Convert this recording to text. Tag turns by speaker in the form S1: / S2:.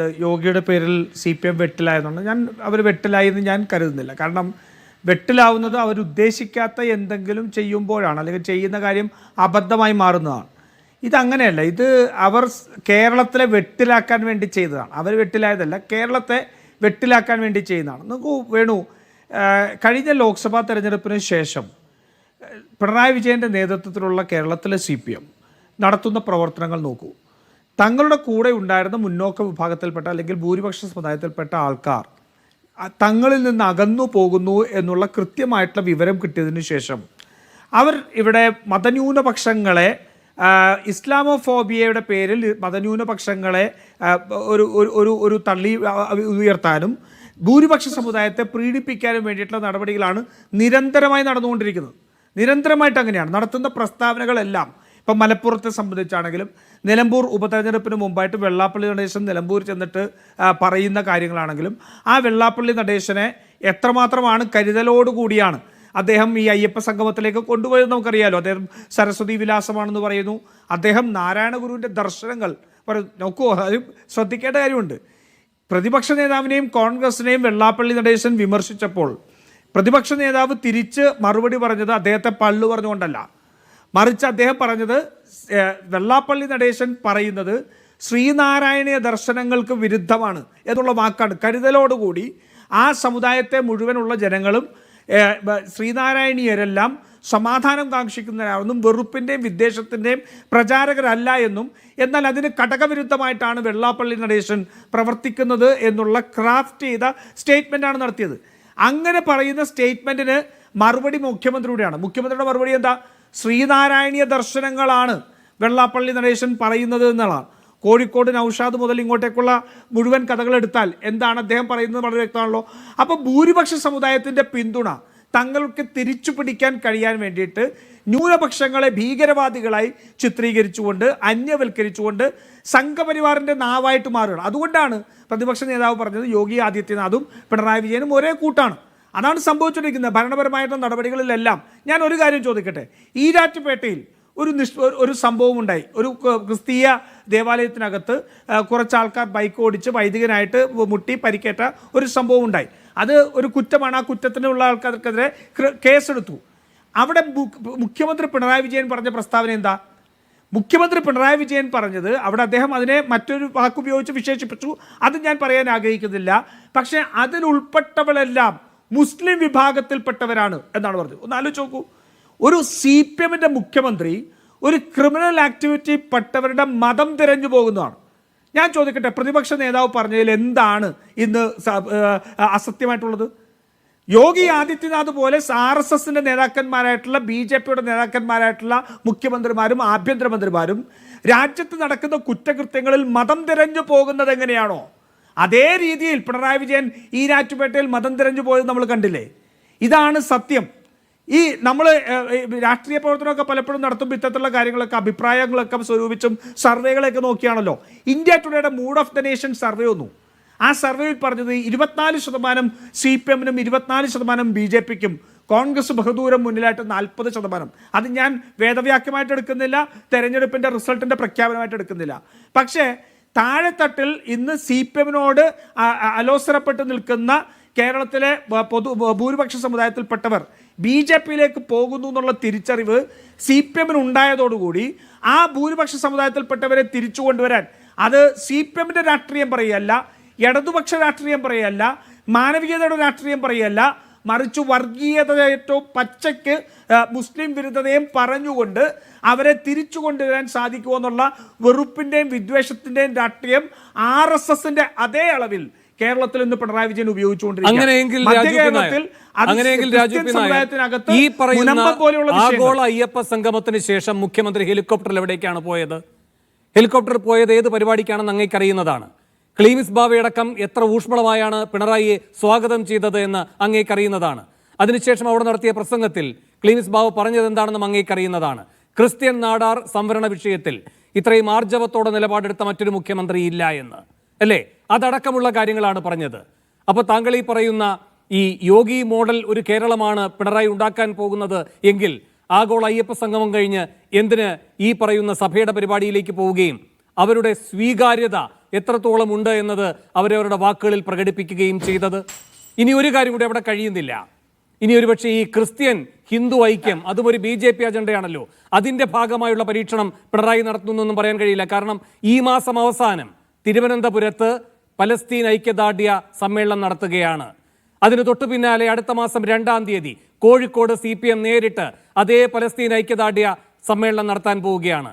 S1: യോഗിയുടെ പേരിൽ C P M വെട്ടിലായതുകൊണ്ട് ഞാൻ അവർ വെട്ടിലായി എന്ന് ഞാൻ കരുതുന്നില്ല. കാരണം വെട്ടിലാവുന്നത് അവരുദ്ദേശിക്കാത്ത എന്തെങ്കിലും ചെയ്യുമ്പോഴാണ് അല്ലെങ്കിൽ ചെയ്യുന്ന കാര്യം അബദ്ധമായി മാറുന്നതാണ്. ഇതങ്ങനെയല്ല ഇത് അവർ കേരളത്തിലെ വെട്ടിലാക്കാൻ വേണ്ടി ചെയ്തതാണ്. അവർ വെട്ടിലായതല്ല കേരളത്തെ വെട്ടിലാക്കാൻ വേണ്ടി ചെയ്യുന്നതാണ്. നോക്കൂ വേണു കഴിഞ്ഞ ലോക്സഭാ തെരഞ്ഞെടുപ്പിന് ശേഷം പിണറായി വിജയന്റെ നേതൃത്വത്തിലുള്ള കേരളത്തിലെ സി നടത്തുന്ന പ്രവർത്തനങ്ങൾ നോക്കൂ. തങ്ങളുടെ കൂടെ ഉണ്ടായിരുന്ന മുന്നോക്ക വിഭാഗത്തിൽപ്പെട്ട അല്ലെങ്കിൽ ഭൂരിപക്ഷ സമുദായത്തിൽപ്പെട്ട ആൾക്കാർ തങ്ങളിൽ നിന്ന് അകന്നു പോകുന്നു എന്നുള്ള കൃത്യമായിട്ടുള്ള വിവരം കിട്ടിയതിനു ശേഷം അവർ ഇവിടെ മതന്യൂനപക്ഷങ്ങളെ ഇസ്ലാമോഫോബിയയുടെ പേരിൽ മതന്യൂനപക്ഷങ്ങളെ ഒരു ഒരു ഒരു ഒരു തള്ളി ഉയർത്താനും ഭൂരിപക്ഷ സമുദായത്തെ പ്രീഡിപ്പിക്കാനും വേണ്ടിയിട്ടുള്ള നടപടികളാണ് നിരന്തരമായി നടന്നുകൊണ്ടിരിക്കുന്നത്. നിരന്തരമായിട്ട് അങ്ങനെയാണ്. നടത്തുന്ന പ്രസ്താവനകളെല്ലാം ഇപ്പം മലപ്പുറത്തെ സംബന്ധിച്ചാണെങ്കിലും നിലമ്പൂർ ഉപതെരഞ്ഞെടുപ്പിന് മുമ്പായിട്ട് വെള്ളാപ്പള്ളി നടേശൻ നിലമ്പൂർ ചെന്നിട്ട് പറയുന്ന കാര്യങ്ങളാണെങ്കിലും ആ വെള്ളാപ്പള്ളി നടേശനെ എത്രമാത്രമാണ് കരുതലോടുകൂടിയാണ് അദ്ദേഹം ഈ അയ്യപ്പ സംഗമത്തിലേക്ക് കൊണ്ടുപോയത് നമുക്കറിയാലോ. അദ്ദേഹം സരസ്വതി വിലാസമാണെന്ന് പറയുന്നു. അദ്ദേഹം നാരായണ ഗുരുവിന്റെ ദർശനങ്ങൾ പറയും നോക്കൂ അത് ശ്രദ്ധിക്കേണ്ട കാര്യമുണ്ട്. പ്രതിപക്ഷ നേതാവിനെയും കോൺഗ്രസിനെയും വെള്ളാപ്പള്ളി നടേശൻ വിമർശിച്ചപ്പോൾ പ്രതിപക്ഷ നേതാവ് തിരിച്ച് മറുപടി പറഞ്ഞത് അദ്ദേഹത്തെ പള്ളു പറഞ്ഞുകൊണ്ടല്ല. മറിച്ച് അദ്ദേഹം പറഞ്ഞത് വെള്ളാപ്പള്ളി നടേശൻ പറയുന്നത് ശ്രീനാരായണീയ ദർശനങ്ങൾക്ക് വിരുദ്ധമാണ് എന്നുള്ള വാക്കാണ്. കരുതലോടുകൂടി ആ സമുദായത്തെ മുഴുവനുള്ള ജനങ്ങളും ശ്രീനാരായണീയരെല്ലാം സമാധാനം കാക്ഷിക്കുന്നവരാണെന്നും വെറുപ്പിന്റെയും വിദ്വേഷത്തിന്റെയും പ്രചാരകരല്ല എന്നും എന്നാൽ അതിന് ഘടകവിരുദ്ധമായിട്ടാണ് വെള്ളാപ്പള്ളി നടേശൻ പ്രവർത്തിക്കുന്നത് എന്നുള്ള ക്രാഫ്റ്റ് ചെയ്ത സ്റ്റേറ്റ്മെന്റാണ് നടത്തിയത്. അങ്ങനെ പറയുന്ന സ്റ്റേറ്റ്മെന്റിന് മറുപടി മുഖ്യമന്ത്രിയുടെയാണ് മുഖ്യമന്ത്രിയുടെ മറുപടി എന്താ? ശ്രീനാരായണീയ ദർശനങ്ങളാണ് വെള്ളാപ്പള്ളി നടേശൻ പറയുന്നത് എന്നുള്ളതാണ്. കോഴിക്കോട് നൗഷാദ് മുതൽ ഇങ്ങോട്ടേക്കുള്ള മുഴുവൻ കഥകൾ എടുത്താൽ എന്താണ് അദ്ദേഹം പറയുന്നത് വളരെ വ്യക്തമാണല്ലോ. അപ്പോൾ ഭൂരിപക്ഷ സമുദായത്തിന്റെ പിന്തുണ തങ്ങൾക്ക് തിരിച്ചു പിടിക്കാൻ കഴിയാൻ വേണ്ടിയിട്ട് ന്യൂനപക്ഷങ്ങളെ ഭീകരവാദികളായി ചിത്രീകരിച്ചുകൊണ്ട് അന്യവൽക്കരിച്ചുകൊണ്ട് സംഘപരിവാറിന്റെ നാവായിട്ട് മാറുകയാണ്. അതുകൊണ്ടാണ് പ്രതിപക്ഷ നേതാവ് പറഞ്ഞത് യോഗി ആദിത്യനാഥും പിണറായി വിജയനും ഒരേ കൂട്ടാണ്. അതാണ് സംഭവിച്ചുകൊണ്ടിരിക്കുന്നത്. ഭരണപരമായിട്ടുള്ള നടപടികളിലെല്ലാം ഞാൻ ഒരു കാര്യം ചോദിക്കട്ടെ. ഈരാറ്റുപേട്ടയിൽ ഒരു നിഷ് ഒരു- സംഭവം ഉണ്ടായി ഒരു ക്രിസ്തീയ ദേവാലയത്തിനകത്ത് കുറച്ച് ആൾക്കാർ ബൈക്ക് ഓടിച്ച് വൈദികനായിട്ട് മുട്ടി പരിക്കേറ്റ ഒരു സംഭവം ഉണ്ടായി അത് ഒരു കുറ്റമാണ്. ആ കുറ്റത്തിനുള്ള ആൾക്കാർക്കെതിരെ കേസെടുത്തു. അവിടെ മുഖ്യമന്ത്രി പിണറായി വിജയൻ പറഞ്ഞ പ്രസ്താവന എന്താ? മുഖ്യമന്ത്രി പിണറായി വിജയൻ പറഞ്ഞത് അവിടെ അദ്ദേഹം അതിനെ മറ്റൊരു വാക്കുപയോഗിച്ച് വിശേഷിപ്പിച്ചു. അത് ഞാൻ പറയാൻ ആഗ്രഹിക്കുന്നില്ല. പക്ഷേ അതിൽ ഉൾപ്പെട്ടവരെല്ലാം മുസ്ലിം വിഭാഗത്തിൽപ്പെട്ടവരാണ് എന്നാണ് പറഞ്ഞത്. ഒന്ന് ആലോചിച്ച് നോക്കൂ. ഒരു സി പി എമ്മിന്റെ മുഖ്യമന്ത്രി ഒരു ക്രിമിനൽ ആക്ടിവിറ്റി പെട്ടവരുടെ മതം തിരഞ്ഞു പോകുന്നതാണ്. ഞാൻ ചോദിക്കട്ടെ പ്രതിപക്ഷ നേതാവ് പറഞ്ഞതിൽ എന്താണ് ഇന്ന് അസത്യമായിട്ടുള്ളത്? യോഗി ആദിത്യനാഥ് പോലെ ആർ എസ് എസിന്റെ നേതാക്കന്മാരായിട്ടുള്ള ബി ജെ പിയുടെ നേതാക്കന്മാരായിട്ടുള്ള മുഖ്യമന്ത്രിമാരും ആഭ്യന്തരമന്ത്രിമാരും രാജ്യത്ത് നടക്കുന്ന കുറ്റകൃത്യങ്ങളിൽ മതം തിരഞ്ഞു പോകുന്നത് എങ്ങനെയാണോ? അതേ രീതിയിൽ പിണറായി വിജയൻ ഈ രാറ്റുപേട്ടയിൽ മതം തിരഞ്ഞു പോയത് നമ്മൾ കണ്ടില്ലേ? ഇതാണ് സത്യം. ഈ നമ്മൾ രാഷ്ട്രീയ പ്രവർത്തനമൊക്കെ പലപ്പോഴും നടത്തുമ്പോൾ ഇത്തരത്തിലുള്ള കാര്യങ്ങളൊക്കെ അഭിപ്രായങ്ങളൊക്കെ സ്വരൂപിച്ചും സർവേകളൊക്കെ നോക്കിയാണല്ലോ. India ടുഡേയുടെ mood of the nation survey ഒന്നു ആ സർവേയിൽ പറഞ്ഞത് ഇരുപത്തിനാല് ശതമാനം സി പി എമ്മിനും ഇരുപത്തിനാല് ശതമാനം ബി ജെ പിക്കും കോൺഗ്രസ് ബഹുദൂരം മുന്നിലായിട്ട് നാൽപ്പത് ശതമാനം. അത് ഞാൻ വേദവ്യാഖ്യമായിട്ട് എടുക്കുന്നില്ല തെരഞ്ഞെടുപ്പിന്റെ റിസൾട്ടിന്റെ പ്രഖ്യാപനമായിട്ട് എടുക്കുന്നില്ല പക്ഷേ താഴെത്തട്ടിൽ ഇന്ന് സി പി എമ്മിനോട് അലോസരപ്പെട്ട് നിൽക്കുന്ന കേരളത്തിലെ പൊതു ഭൂരിപക്ഷ സമുദായത്തിൽപ്പെട്ടവർ ബി ജെ പിയിലേക്ക് പോകുന്നു എന്നുള്ള തിരിച്ചറിവ് സി പി എമ്മിന് ഉണ്ടായതോടുകൂടി ആ ഭൂരിപക്ഷ സമുദായത്തിൽപ്പെട്ടവരെ തിരിച്ചു കൊണ്ടുവരാൻ. അത് സി പി എമ്മിന്റെ രാഷ്ട്രീയം പറയുകയല്ല ഇടതുപക്ഷ രാഷ്ട്രീയം പറയുകയല്ല മാനവികതയുടെ രാഷ്ട്രീയം പറയുകയല്ല മറിച്ച് വർഗീയത ഏറ്റവും പച്ചയ്ക്ക് മുസ്ലിം വിരുദ്ധതയും പറഞ്ഞുകൊണ്ട് അവരെ തിരിച്ചു കൊണ്ടുവരാൻ സാധിക്കുമെന്നുള്ള വെറുപ്പിന്റെയും വിദ്വേഷത്തിന്റെയും രാഷ്ട്രീയം ആർ എസ് എസിന്റെ അതേ അളവിൽ കേരളത്തിൽ ഇന്ന് പിണറായി വിജയൻ ഉപയോഗിച്ചുകൊണ്ടിരിക്കുന്നത്.
S2: ആഗോള അയ്യപ്പ സംഗമത്തിന് ശേഷം മുഖ്യമന്ത്രി ഹെലികോപ്റ്ററിൽ എവിടേക്കാണ് പോയത്? ഹെലികോപ്റ്റർ പോയത് ഏത് പരിപാടിക്കാണെന്ന് അങ്ങേക്കറിയുന്നതാണ്. ക്ലീമിസ് ബാവയടക്കം എത്ര ഊഷ്മളമായാണ് പിണറായിയെ സ്വാഗതം ചെയ്തത് എന്ന് അങ്ങേക്കറിയുന്നതാണ്. അതിനുശേഷം അവിടെ നടത്തിയ പ്രസംഗത്തിൽ ക്ലീമിസ് ബാബു പറഞ്ഞത് എന്താണെന്നും അങ്ങേക്കറിയുന്നതാണ്. ക്രിസ്ത്യൻ നാടാർ സംവരണ വിഷയത്തിൽ ഇത്രയും ആർജവത്തോടെ നിലപാടെടുത്ത മറ്റൊരു മുഖ്യമന്ത്രി ഇല്ല എന്ന്. അല്ലേ? അതടക്കമുള്ള കാര്യങ്ങളാണ് പറഞ്ഞത്. അപ്പോൾ താങ്കൾ ഈ പറയുന്ന ഈ യോഗി മോഡൽ ഒരു കേരളമാണ് പിണറായി ഉണ്ടാക്കാൻ പോകുന്നത് എങ്കിൽ ആഗോള അയ്യപ്പ സംഗമം കഴിഞ്ഞ് എന്തിന് ഈ പറയുന്ന സഭയുടെ പരിപാടിയിലേക്ക് പോവുകയും അവരുടെ സ്വീകാര്യത എത്രത്തോളം ഉണ്ട് എന്നത് അവരവരുടെ വാക്കുകളിൽ പ്രകടിപ്പിക്കുകയും ചെയ്തത്. ഇനി ഒരു കാര്യം കൂടി അവിടെ കഴിയുന്നില്ല. ഇനി ഒരുപക്ഷെ ഈ ക്രിസ്ത്യൻ ഹിന്ദു ഐക്യം അതും ഒരു ബി ജെ പി അജണ്ടയാണല്ലോ. അതിന്റെ ഭാഗമായുള്ള പരീക്ഷണം പിണറായി നടത്തുന്നൊന്നും പറയാൻ കഴിയില്ല. കാരണം ഈ മാസം അവസാനം തിരുവനന്തപുരത്ത് പലസ്തീൻ ഐക്യദാർഢ്യ സമ്മേളനം നടത്തുകയാണ്. അതിന് തൊട്ടു പിന്നാലെ അടുത്ത മാസം രണ്ടാം തീയതി കോഴിക്കോട് സി നേരിട്ട് അതേ പലസ്തീൻ ഐക്യദാർഢ്യ സമ്മേളനം നടത്താൻ പോവുകയാണ്.